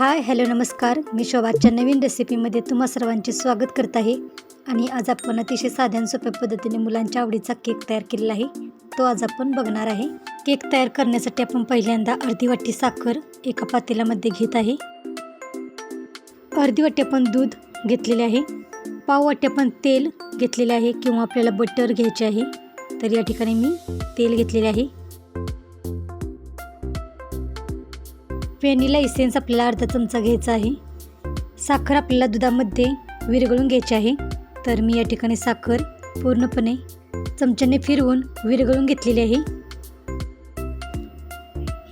Hi hello नमस्कार. मी शोभाच्या नवीन रेसिपीमध्ये तुम्हा सर्वांचे स्वागत करत आहे. आणि आज आपण अतिशय साध्या सोप्या पद्धतीने मुलांच्या आवडीचा केक तयार केलेला आहे. तो आज आपण बघणार आहे. केक तयार करण्यासाठी आपण पहिल्यांदा अर्धी वाटी साखर एका पातेल्यामध्ये घेत आहे. अर्धी वाटी आपण दूध घेतलेले आहे. पाव वाटी आपण तेल घेतलेले आहे किंवा आपल्याला बटर घ्यायचे आहे. तर या ठिकाणी मी तेल घेतलेले आहे. व्हॅनिला इसेन्स आपल्याला अर्धा चमचा घ्यायचा आहे. साखर आपल्याला दुधामध्ये विरघळून घ्यायची आहे. तर मी या ठिकाणी साखर पूर्णपणे चमच्याने फिरवून विरघळून घेतलेली आहे.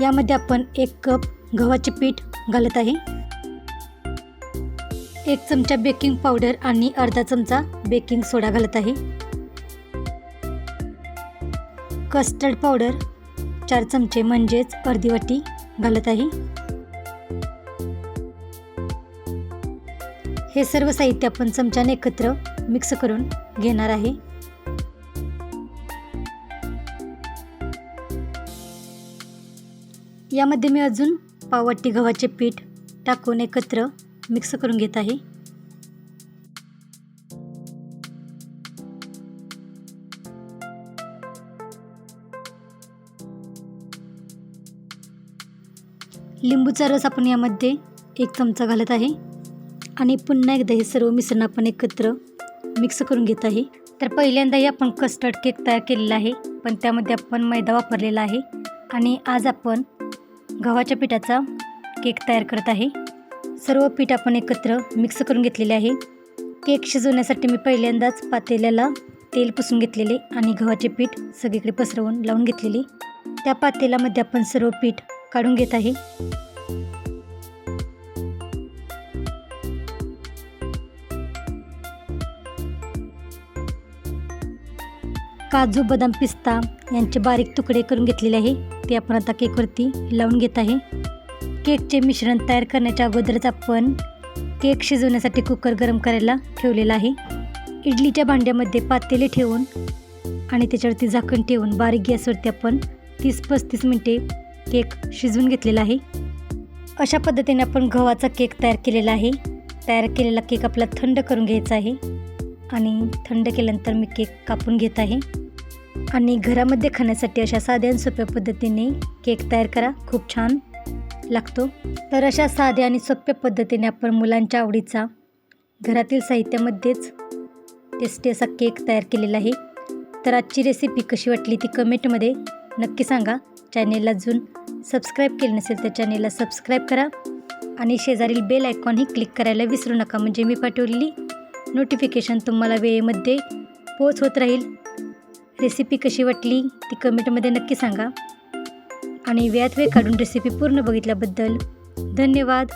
यामध्ये आपण एक कप गव्हाचे पीठ घालत आहे. एक चमचा बेकिंग पावडर आणि अर्धा चमचा बेकिंग सोडा घालत आहे. कस्टर्ड पावडर चार चमचे म्हणजेच अर्धी वाटी घालत आहे हे सर्व साहित्य आपण चमच्याने एकत्र मिक्स करून घेणार आहे. यामध्ये मी अजून पाववाटी गव्हाचे पीठ टाकून एकत्र मिक्स करून घेत आहे. लिंबूचा रस आपण यामध्ये एक चमचा घालत आहे. आणि पुन्हा एकदा हे सर्व मिश्रण आपण एकत्र मिक्स करून घेत आहे. तर पहिल्यांदाही आपण कस्टर्ड केक तयार केलेला आहे. पण त्यामध्ये आपण मैदा वापरलेला आहे. आणि आज आपण गव्हाच्या पिठाचा केक तयार करत आहे. सर्व पीठ आपण एकत्र मिक्स करून घेतलेले आहे. केक शिजवण्यासाठी मी पहिल्यांदाच पातेल्याला तेल पुसून घेतलेले आणि गव्हाचे पीठ सगळीकडे पसरवून लावून घेतलेले. त्या पातेल्यामध्ये आपण सर्व पीठ काढून घेत आहे. काजू बदाम पिस्ता यांचे बारीक तुकडे करून घेतलेले आहे. ते आपण आता केकवरती लावून घेत आहे. केकचे मिश्रण तयार करण्याच्या अगोदरच आपण केक शिजवण्यासाठी कुकर गरम करायला ठेवलेला आहे. इडलीच्या भांड्यामध्ये पातेले ठेवून आणि त्याच्यावरती झाकण ठेवून बारीक गॅसवरती आपण तीस पस्तीस मिनटे केक शिजवून घेतलेला आहे. अशा पद्धतीने आपण गव्हाचा केक तयार केलेला आहे. तयार केलेला केक आपला थंड करून घ्यायचा आहे. आणि थंड केल्यानंतर मी केक कापून घेत आहे. आणि घरामध्ये खाण्यासाठी अशा साध्या आणि सोप्या पद्धतीने केक तयार करा. खूप छान लागतो. तर अशा साध्या आणि सोप्या पद्धतीने आपण मुलांच्या आवडीचा घरातील साहित्यामध्येच टेस्टी असा केक तयार केलेला आहे. तर आजची रेसिपी कशी वाटली ती कमेंटमध्ये नक्की सांगा. चॅनेलला अजून सबस्क्राईब केले नसेल तर चॅनेलला सबस्क्राईब करा. आणि शेजारील बेल आयकॉनही क्लिक करायला विसरू नका. म्हणजे मी पाठवलेली नोटिफिकेशन तुम्हाला वेळेमध्ये पोच होत राहील. रेसिपी कशी वाटली ती कमेंटमध्ये नक्की सांगा. आणि वेळात वेळ काढून रेसिपी पूर्ण बघितल्याबद्दल धन्यवाद.